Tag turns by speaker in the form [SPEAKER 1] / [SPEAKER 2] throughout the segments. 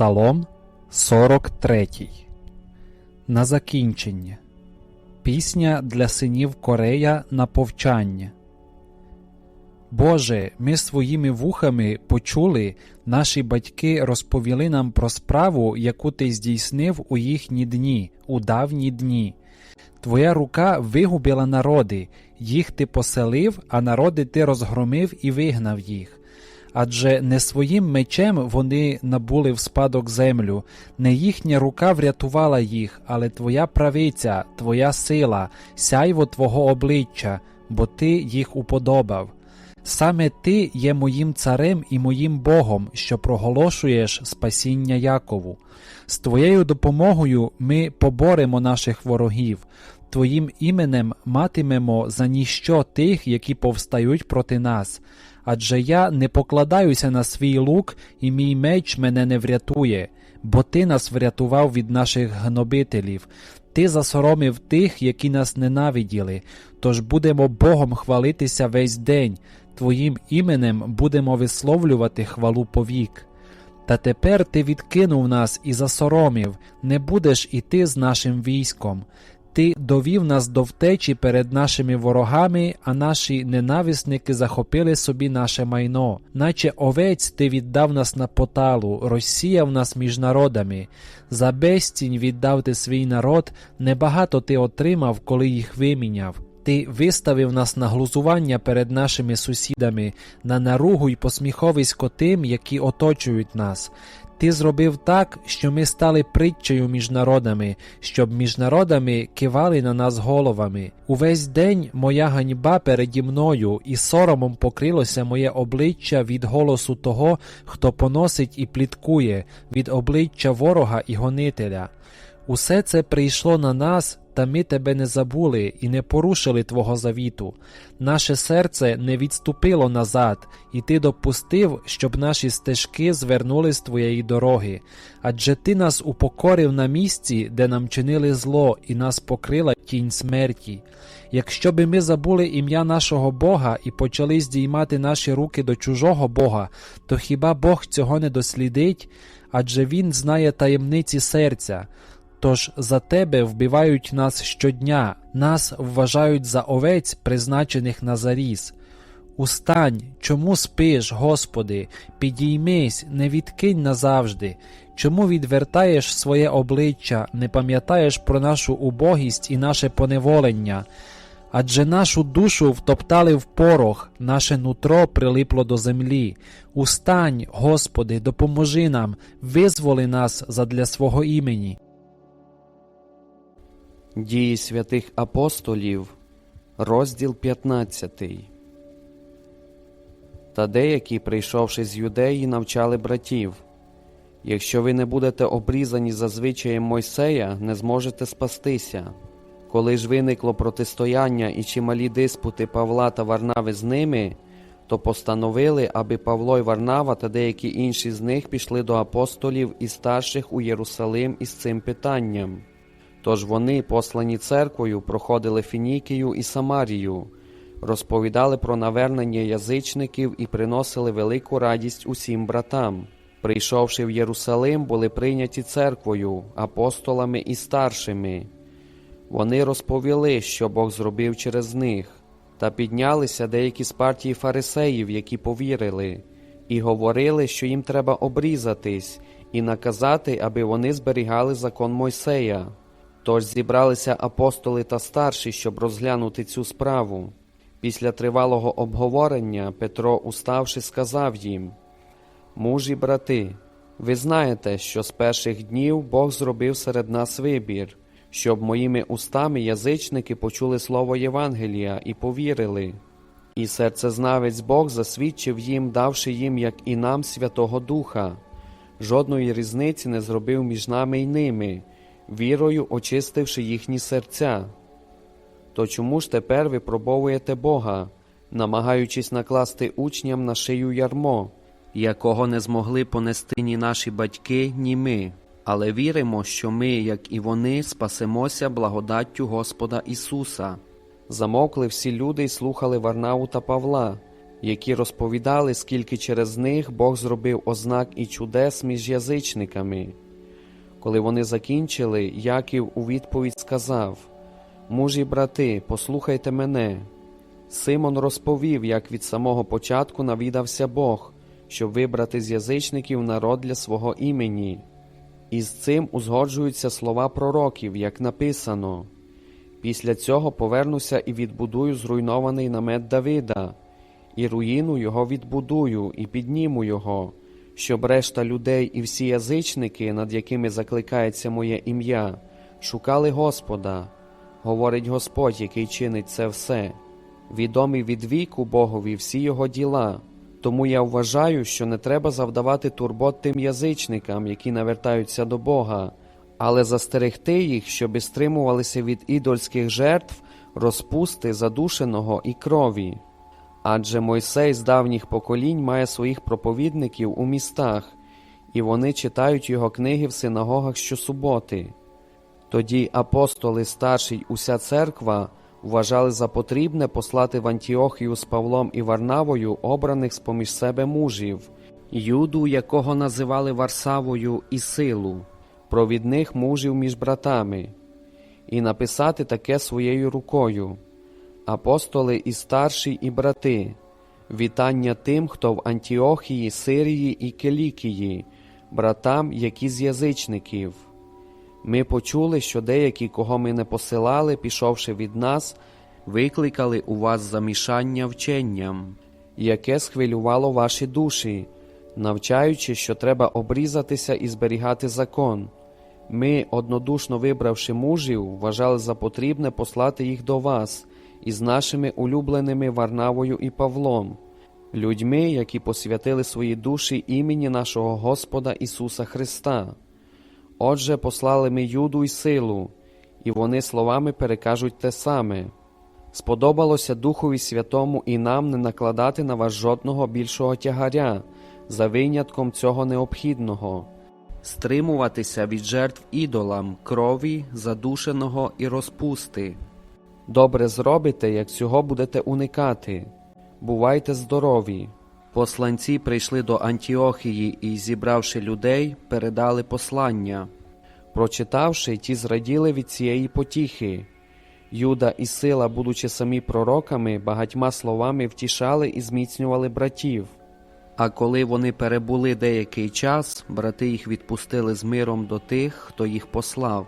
[SPEAKER 1] Псалом 43. На закінчення. Пісня для синів Корея на повчання. Боже, ми своїми вухами почули, наші батьки розповіли нам про справу, яку ти здійснив у їхні дні, у давні дні. Твоя рука вигубила народи, їх ти поселив, а народи ти розгромив і вигнав їх. Адже не своїм мечем вони набули в спадок землю, не їхня рука врятувала їх, але твоя правиця, твоя сила, сяйво твого обличчя, бо ти їх уподобав. Саме ти є моїм царем і моїм Богом, що проголошуєш спасіння Якову. З твоєю допомогою ми поборемо наших ворогів, твоїм іменем матимемо за ніщо тих, які повстають проти нас. Адже я не покладаюся на свій лук, і мій меч мене не врятує, бо ти нас врятував від наших гнобителів. Ти засоромив тих, які нас ненавиділи, тож будемо Богом хвалитися весь день, Твоїм іменем будемо висловлювати хвалу повік. Та тепер ти відкинув нас і засоромив, не будеш іти з нашим військом. Ти довів нас до втечі перед нашими ворогами, а наші ненависники захопили собі наше майно, наче овець ти віддав нас на поталу, розсіяв нас між народами. За безцінь віддав ти свій народ, небагато ти отримав, коли їх виміняв. Ти виставив нас на глузування перед нашими сусідами, на наругу й посміховисько тим, які оточують нас. Ти зробив так, що ми стали притчею між народами, щоб між народами кивали на нас головами. Увесь день моя ганьба переді мною, і соромом покрилося моє обличчя від голосу того, хто поносить і пліткує, від обличчя ворога і гонителя. Усе це прийшло на нас, та ми тебе не забули і не порушили Твого завіту. Наше серце не відступило назад, і ти допустив, щоб наші стежки звернули з твоєї дороги. Адже ти нас упокорив на місці, де нам чинили зло, і нас покрила тінь смерті. Якщо би ми забули ім'я нашого Бога і почали здіймати наші руки до чужого Бога, то хіба Бог цього не дослідить? Адже Він знає таємниці серця. Тож за тебе вбивають нас щодня, нас вважають за овець, призначених на заріз. Устань, чому спиш, Господи, підіймись, не відкинь назавжди, чому відвертаєш своє обличчя, не пам'ятаєш про нашу убогість і наше поневолення? Адже нашу душу втоптали в порох, наше нутро прилипло до землі. Устань, Господи, допоможи нам, визволи нас задля свого імені.
[SPEAKER 2] Дії святих апостолів, розділ 15. Та деякі, прийшовши з юдеї, навчали братів якщо ви не будете обрізані за звичаєм Мойсея, не зможете спастися. Коли ж виникло протистояння і чималі диспути Павла та Варнави з ними, то постановили, аби Павло й Варнава та деякі інші з них пішли до апостолів і старших у Єрусалим із цим питанням. Тож вони, послані церквою, проходили Фінікію і Самарію, розповідали про навернення язичників і приносили велику радість усім братам. Прийшовши в Єрусалим, були прийняті церквою, апостолами і старшими. Вони розповіли, що Бог зробив через них, та піднялися деякі з партії фарисеїв, які повірили, і говорили, що їм треба обрізатись і наказати, аби вони зберігали закон Мойсея. Тож зібралися апостоли та старші, щоб розглянути цю справу. Після тривалого обговорення Петро, уставши, сказав їм Мужі, брати, ви знаєте, що з перших днів Бог зробив серед нас вибір, щоб моїми устами язичники почули слово Євангелія і повірили. І серцезнавець Бог засвідчив їм, давши їм, як і нам, Святого Духа. Жодної різниці не зробив між нами й ними вірою очистивши їхні серця. То чому ж тепер ви пробовуєте Бога, намагаючись накласти учням на шию ярмо, якого не змогли понести ні наші батьки, ні ми, але віримо, що ми, як і вони, спасемося благодаттю Господа Ісуса. Замовкли всі люди й слухали Варнаву та Павла, які розповідали, скільки через них Бог зробив ознак і чудес між язичниками. Коли вони закінчили, Яків у відповідь сказав: Мужі брати, послухайте мене. Симон розповів, як від самого початку навідався Бог, щоб вибрати з язичників народ для свого імені. І з цим узгоджуються слова пророків, як написано. Після цього повернуся і відбудую зруйнований намет Давида, і руїну його відбудую, і підніму його, щоб решта людей і всі язичники, над якими закликається моє ім'я, шукали Господа, говорить Господь, який чинить це все. Відомі від віку Богові всі його діла. Тому я вважаю, що не треба завдавати турбот тим язичникам, які навертаються до Бога, але застерегти їх, щоби стримувалися від ідольських жертв, розпусти, задушеного і крові. Адже Мойсей з давніх поколінь має своїх проповідників у містах, і вони читають його книги в синагогах щосуботи. Тоді апостоли старші й уся церква вважали за потрібне послати в Антіохію з Павлом і Варнавою обраних з-поміж себе мужів, Юду, якого називали Варсавою, і силу, провідних мужів між братами, і написати таке своєю рукою. Апостоли і старші, і брати, вітання тим, хто в Антіохії, Сирії і Килікії, братам, які з язичників. Ми почули, що деякі, кого ми не посилали, пішовши від нас, викликали у вас замішання вченням, яке схвилювало ваші душі, навчаючи, що треба обрізатися і зберігати закон. Ми, однодушно вибравши мужів, вважали за потрібне послати їх до вас із нашими улюбленими Варнавою і Павлом, людьми, які посвятили свої душі імені нашого Господа Ісуса Христа. Отже, послали ми Юду й силу, і вони словами перекажуть те саме. Сподобалося Духові Святому і нам не накладати на вас жодного більшого тягаря, за винятком цього необхідного, стримуватися від жертв ідолам, крові, задушеного і розпусти. Добре зробите, як цього будете уникати. Бувайте здорові. Посланці прийшли до Антіохії і, зібравши людей, передали послання. Прочитавши, ті зраділи від цієї потіхи. Юда і сила, будучи самі пророками, багатьма словами втішали і зміцнювали братів. А коли вони перебули деякий час, брати їх відпустили з миром до тих, хто їх послав.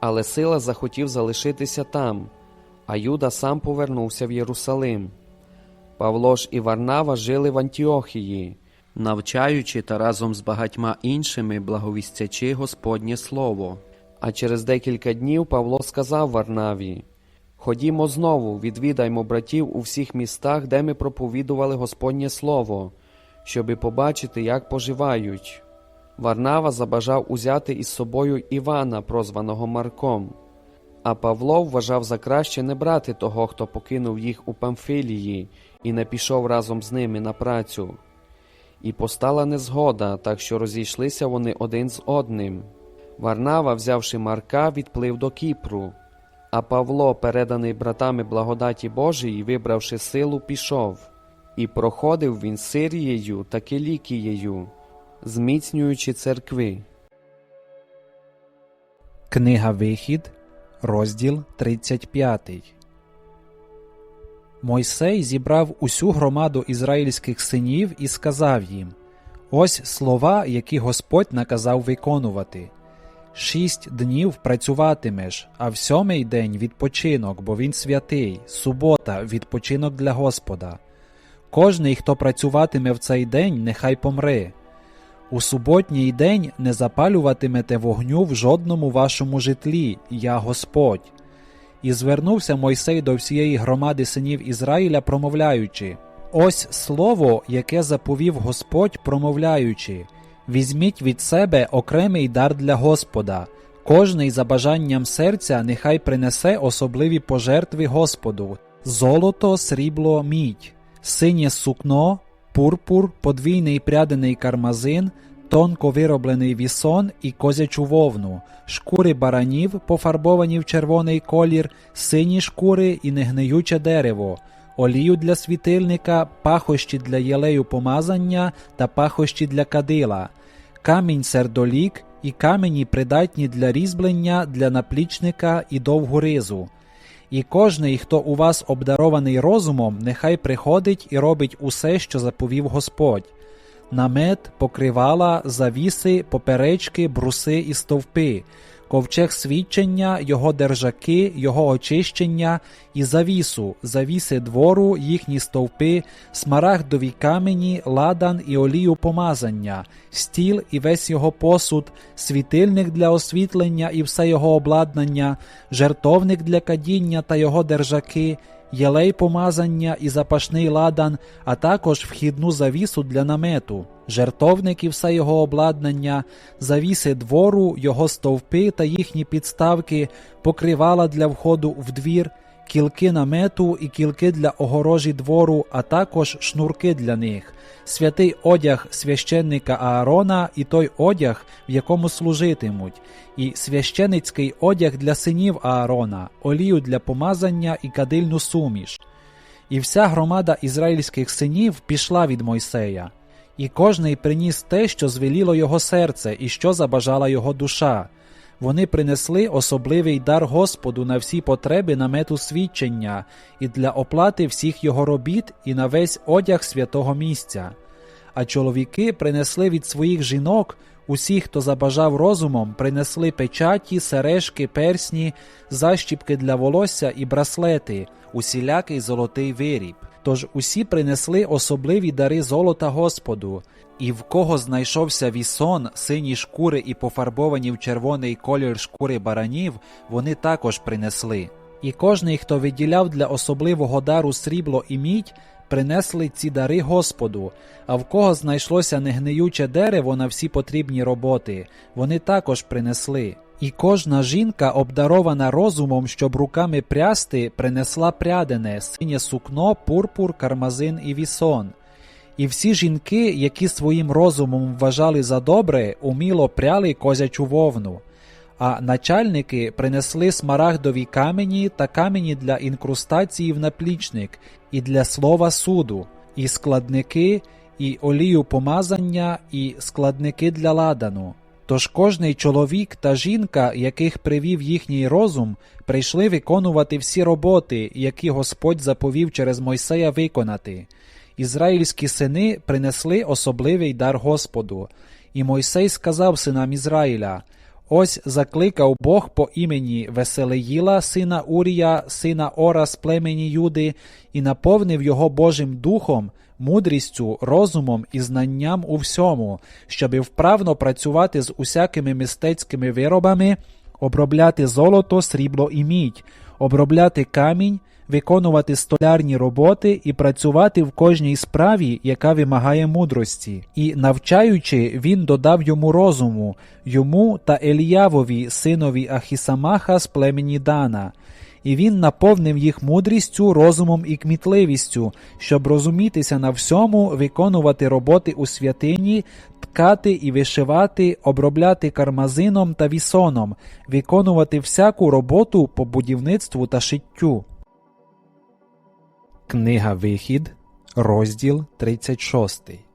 [SPEAKER 2] Але сила захотів залишитися там, а Юда сам повернувся в Єрусалим. Павло ж і Варнава жили в Антіохії, навчаючи та разом з багатьма іншими благовістячи Господнє Слово. А через декілька днів Павло сказав Варнаві: Ходімо знову, відвідаймо братів у всіх містах, де ми проповідували Господнє Слово, щоби побачити, як поживають. Варнава забажав узяти із собою Івана, прозваного Марком. А Павло вважав за краще не брати того, хто покинув їх у Памфилії і не пішов разом з ними на працю. І постала незгода, так що розійшлися вони один з одним. Варнава, взявши Марка, відплив до Кіпру, а Павло, переданий братами благодаті Божої, вибравши силу, пішов, і проходив він Сирією та Килікією, зміцнюючи церкви.
[SPEAKER 1] Книга Вихід, розділ 35. Мойсей зібрав усю громаду ізраїльських синів і сказав їм: Ось слова, які Господь наказав виконувати. Шість днів працюватимеш, а в сьомий день відпочинок, бо він святий, субота, відпочинок для Господа. Кожний, хто працюватиме в цей день, нехай помре. У суботній день не запалюватимете вогню в жодному вашому житлі, я Господь. І звернувся Мойсей до всієї громади синів Ізраїля, промовляючи: Ось слово, яке заповів Господь, промовляючи: Візьміть від себе окремий дар для Господа, кожний за бажанням серця нехай принесе особливі пожертви Господу, золото, срібло, мідь, синє сукно, пурпур, подвійний прядений кармазин, тонко вироблений вісон і козячу вовну, шкури баранів, пофарбовані в червоний колір, сині шкури і негниюче дерево, олію для світильника, пахощі для єлею помазання та пахощі для кадила, камінь сердолік і камені придатні для різьблення, для наплічника і довгу ризу. І кожний, хто у вас обдарований розумом, нехай приходить і робить усе, що заповів Господь. Намет, покривала, завіси, поперечки, бруси і стовпи, ковчег свідчення, його держаки, його очищення і завісу, завіси двору, їхні стовпи, смарагдові камені, ладан і олію помазання, стіл і весь його посуд, світильник для освітлення і все його обладнання, жертовник для кадіння та його держаки, єлей помазання і запашний ладан, а також вхідну завісу для намету, жертовник і все його обладнання, завіси двору, його стовпи та їхні підставки, покривала для входу в двір, кілки намету і кілки для огорожі двору, а також шнурки для них, святий одяг священника Аарона і той одяг, в якому служитимуть, і священицький одяг для синів Аарона, олію для помазання і кадильну суміш. І вся громада ізраїльських синів пішла від Мойсея, і кожний приніс те, що звеліло його серце, і що забажала його душа. Вони принесли особливий дар Господу на всі потреби намету свідчення і для оплати всіх його робіт і на весь одяг святого місця. А чоловіки принесли від своїх жінок, усі, хто забажав розумом, принесли печаті, сережки, персні, защіпки для волосся і браслети, усілякий золотий виріб. Тож усі принесли особливі дари золота Господу, і в кого знайшовся вісон, сині шкури і пофарбовані в червоний колір шкури баранів, вони також принесли. І кожний, хто виділяв для особливого дару срібло і мідь, принесли ці дари Господу, а в кого знайшлося негниюче дерево на всі потрібні роботи, вони також принесли. І кожна жінка, обдарована розумом, щоб руками прясти, принесла прядене, синє сукно, пурпур, кармазин і вісон. І всі жінки, які своїм розумом вважали за добре, уміло пряли козячу вовну. А начальники принесли смарагдові камені та камені для інкрустації в наплічник, і для слова суду, і складники, і олію помазання, і складники для ладану. Тож кожний чоловік та жінка, яких привів їхній розум, прийшли виконувати всі роботи, які Господь заповів через Мойсея виконати. Ізраїльські сини принесли особливий дар Господу. І Мойсей сказав синам Ізраїля: Ось закликав Бог по імені Веселеїла, сина Урія, сина Ора з племені Юди, і наповнив його Божим духом, мудрістю, розумом і знанням у всьому, щоби вправно працювати з усякими мистецькими виробами, обробляти золото, срібло і мідь, обробляти камінь, виконувати столярні роботи і працювати в кожній справі, яка вимагає мудрості. І, навчаючи, він додав йому розуму, йому та Еліявові, синові Ахісамаха з племені Дана. І він наповнив їх мудрістю, розумом і кмітливістю, щоб розумітися на всьому, виконувати роботи у святині, ткати і вишивати, обробляти кармазином та вісоном, виконувати всяку роботу по будівництву та шиттю. Книга Вихід, розділ 36.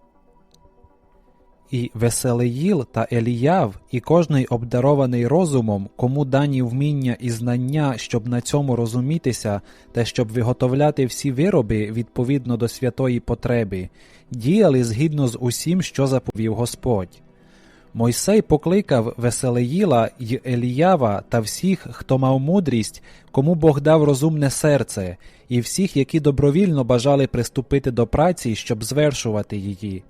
[SPEAKER 1] І Веселеїл та Еліяв, і кожний обдарований розумом, кому дані вміння і знання, щоб на цьому розумітися, та щоб виготовляти всі вироби відповідно до святої потреби, діяли згідно з усім, що заповів Господь. Мойсей покликав Веселеїла й Еліява та всіх, хто мав мудрість, кому Бог дав розумне серце, і всіх, які добровільно бажали приступити до праці, щоб звершувати її.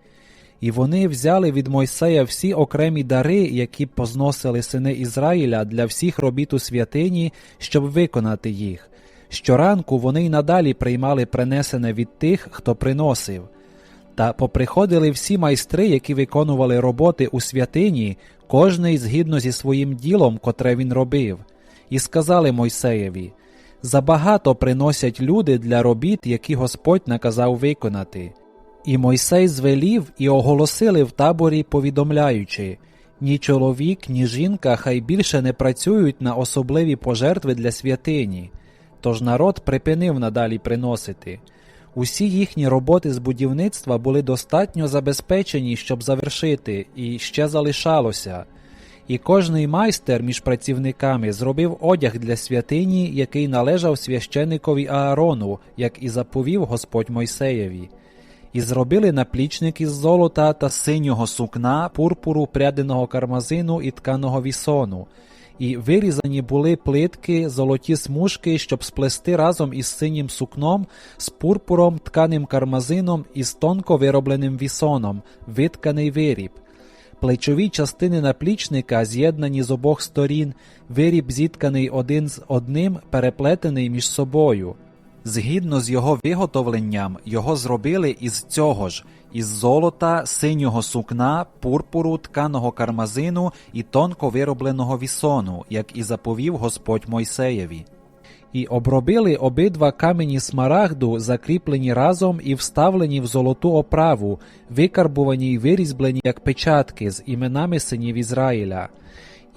[SPEAKER 1] І вони взяли від Мойсея всі окремі дари, які позносили сини Ізраїля для всіх робіт у святині, щоб виконати їх. Щоранку вони й надалі приймали принесене від тих, хто приносив. Та поприходили всі майстри, які виконували роботи у святині, кожний згідно зі своїм ділом, котре він робив, і сказали Мойсеєві Забагато приносять люди для робіт, які Господь наказав виконати. І Мойсей звелів і оголосили в таборі, повідомляючи ні чоловік, ні жінка хай більше не працюють на особливі пожертви для святині. Тож народ припинив надалі приносити. Усі їхні роботи з будівництва були достатньо забезпечені, щоб завершити, і ще залишалося. І кожний майстер між працівниками зробив одяг для святині, який належав священикові Аарону, як і заповів Господь Мойсеєві. І зробили наплічник із золота та синього сукна, пурпуру, пряденого кармазину і тканого вісону. І вирізані були плитки, золоті смужки, щоб сплести разом із синім сукном, з пурпуром, тканим кармазином і з тонко виробленим вісоном, витканий виріб. Плечові частини наплічника з'єднані з обох сторін, виріб зітканий один з одним, переплетений між собою. Згідно з його виготовленням, його зробили із цього ж, із золота, синього сукна, пурпуру, тканого кармазину і тонко виробленого вісону, як і заповів Господь Мойсеєві. І обробили обидва камені смарагду, закріплені разом і вставлені в золоту оправу, викарбувані й вирізблені як печатки з іменами синів Ізраїля.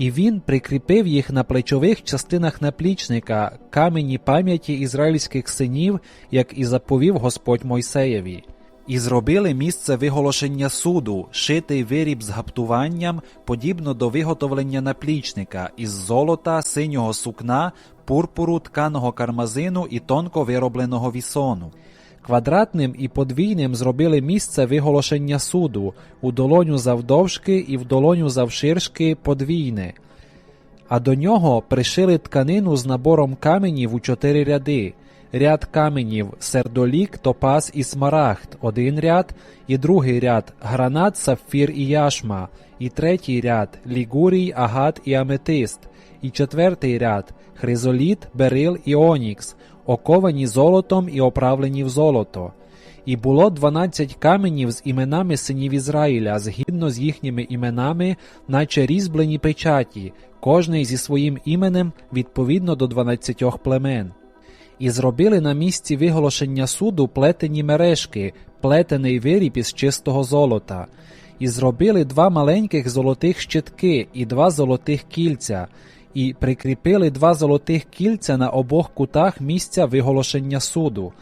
[SPEAKER 1] І він прикріпив їх на плечових частинах наплічника, камені пам'яті ізраїльських синів, як і заповів Господь Мойсеєві. І зробили місце виголошення суду, шитий виріб з гаптуванням, подібно до виготовлення наплічника, із золота, синього сукна, пурпуру, тканого кармазину і тонко виробленого вісону. Квадратним і подвійним зробили місце виголошення суду, у долоню завдовжки і в долоню завширшки подвійне. А до нього пришили тканину з набором каменів у чотири ряди. Ряд каменів сердолік, топаз і смарагд, один ряд, і другий ряд гранат, сапфір і яшма, і третій ряд лігурій, агат і аметист, і четвертий ряд хризоліт, берил і онікс, оковані золотом і оправлені в золото. І було дванадцять каменів з іменами синів Ізраїля, згідно з їхніми іменами, наче різьблені печаті, кожний зі своїм іменем відповідно до дванадцятьох племен. І зробили на місці виголошення суду плетені мережки, плетений виріб із чистого золота, і зробили два маленьких золотих щитки і два золотих кільця, і прикріпили два золотих кільця на обох кутах місця виголошення суду,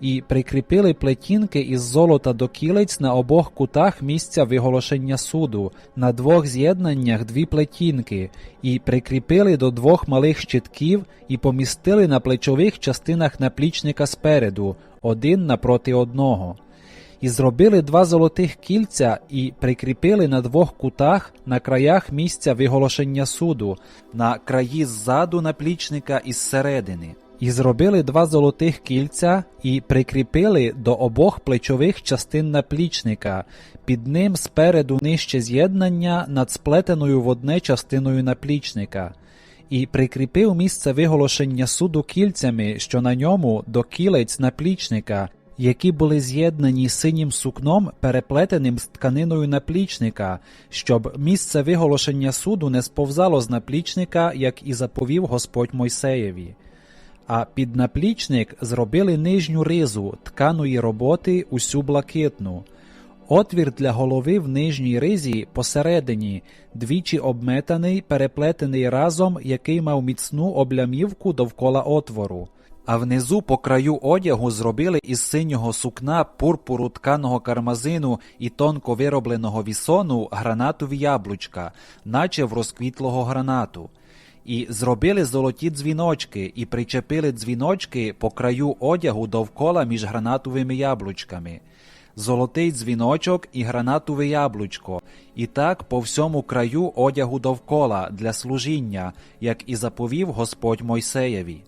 [SPEAKER 1] і прикріпили плетінки із золота до кілець на обох кутах місця виголошення суду, на двох з'єднаннях дві плетінки, і прикріпили до двох малих щитків і помістили на плечових частинах наплічника спереду, один напроти одного. І зробили два золотих кільця і прикріпили на двох кутах на краях місця виголошення суду, на краї ззаду наплічника і зсередини. І зробили два золотих кільця і прикріпили до обох плечових частин наплічника, під ним спереду нижче з'єднання над сплетеною в одне частиною наплічника, і прикріпив місце виголошення суду кільцями, що на ньому до кілець наплічника, які були з'єднані синім сукном, переплетеним з тканиною наплічника, щоб місце виголошення суду не сповзало з наплічника, як і заповів Господь Мойсеєві. А під наплічник зробили нижню ризу тканої роботи усю блакитну. Отвір для голови в нижній ризі посередині, двічі обметаний, переплетений разом, який мав міцну облямівку довкола отвору. А внизу по краю одягу зробили із синього сукна, пурпуру тканого кармазину і тонко виробленого вісону гранатові яблучка, наче в розквітлого гранату. І зробили золоті дзвіночки, і причепили дзвіночки по краю одягу довкола між гранатовими яблучками. Золотий дзвіночок і гранатове яблучко, і так по всьому краю одягу довкола для служіння, як і заповів Господь Мойсеєві.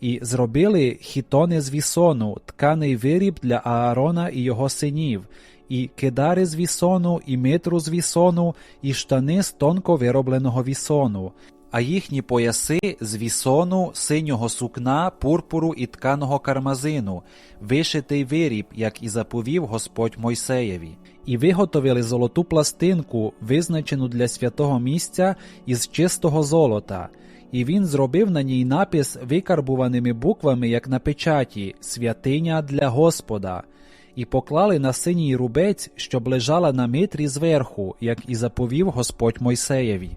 [SPEAKER 1] І зробили хітони з вісону, тканий виріб для Аарона і його синів, і кидари з вісону, і митру з вісону, і штани з тонко виробленого вісону, а їхні пояси з вісону, синього сукна, пурпуру і тканого кармазину, вишитий виріб, як і заповів Господь Мойсеєві. І виготовили золоту пластинку, визначену для святого місця із чистого золота. І він зробив на ній напис викарбуваними буквами, як на печаті святиня для Господа, і поклали на синій рубець, щоб лежала на митрі зверху, як і заповів Господь Мойсеєві.